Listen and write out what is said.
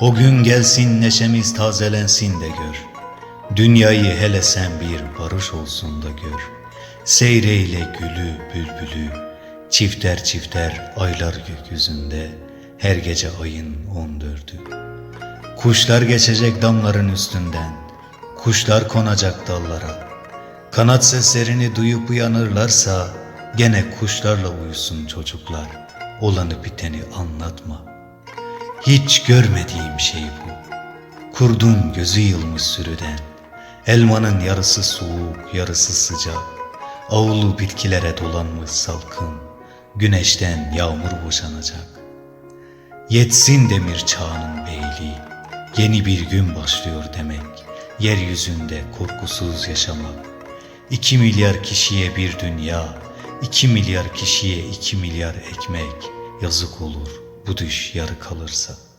O gün gelsin neşemiz tazelensin de gör. Dünyayı hele sen bir barış olsun da gör. Seyreyle gülü bülbülü, çifter çifter aylar gökyüzünde, her gece ayın on dördü. Kuşlar geçecek damların üstünden, kuşlar konacak dallara. Kanat seslerini duyup uyanırlarsa, gene kuşlarla uyusun çocuklar. Olanı biteni anlatma. Hiç görmediğim şey bu. Kurdun gözü yılmış sürüden. Elmanın yarısı soğuk, yarısı sıcak. Avulu bitkilere dolanmış salkım. Güneşten yağmur boşanacak. Yetsin demir çağının beyliği. Yeni bir gün başlıyor demek. Yeryüzünde korkusuz yaşamak. İki milyar kişiye bir dünya. iki milyar kişiye iki milyar ekmek. Yazık olur bu düş yarı kalırsa.''